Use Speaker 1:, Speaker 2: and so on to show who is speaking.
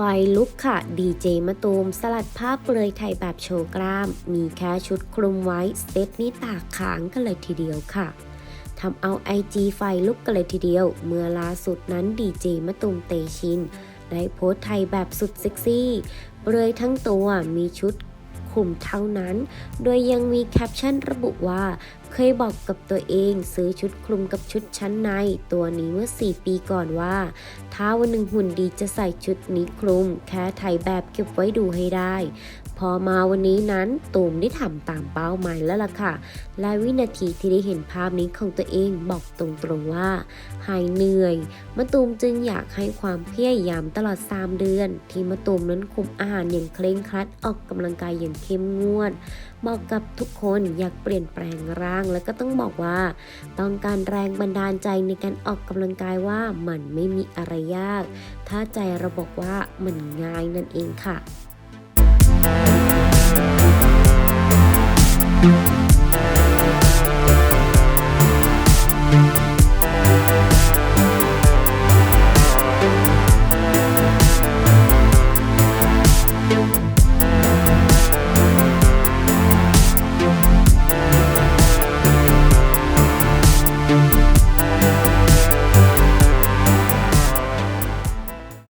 Speaker 1: ไฟลุกค่ะ ดีเจมะตูม สลัดภาพเปลือยไทยแบบโชว์กล้าม มีแค่ชุดคลุมไว้สเตตนี้ตากขางกันเลยทีเดียวค่ะทำเอาไอจีไฟลุกกันเลยทีเดียว เมื่อล่าสุดนั้นดีเจมะตูมเตชิน ได้โพสไทยแบบสุดเซ็กซี่ เปลือยทั้งตัวมีชุด คุมเท่านั้น โดยยังมีแคปชั่นระบุว่า เคยบอกกับตัวเองซื้อชุดคลุมกับชุดชั้นใน ตัวนี้เมื่อ 4 ปีก่อนว่า ถ้าวันหนึ่งหุ่นดีจะใส่ชุดนี้คลุม แค่ถ่ายแบบเก็บไว้ดูให้ได้ พอมาวันนี้นั้นตูมได้ทำตามเป้าหมายแล้วล่ะค่ะ และวินาทีที่ได้เห็นภาพนี้ของตัวเองบอกตรงๆว่า หายเหนื่อยมะตูมจึงอยากให้ความพยายามตลอด 3 เดือน ที่มะตูมนั้นคุมอาหารอย่างเคร่งครัดออกกำลังกายอย่างเข้มงวดเหมาะกับทุกคนอยากเปลี่ยนแปลงร่างแล้วก็ต้องบอกว่า ต้องการแรงบันดาลใจในการออกกำลังกายว่ามันไม่มีอะไรยาก ถ้าใจเราบอกว่ามันง่ายนั่นเองค่ะ thank you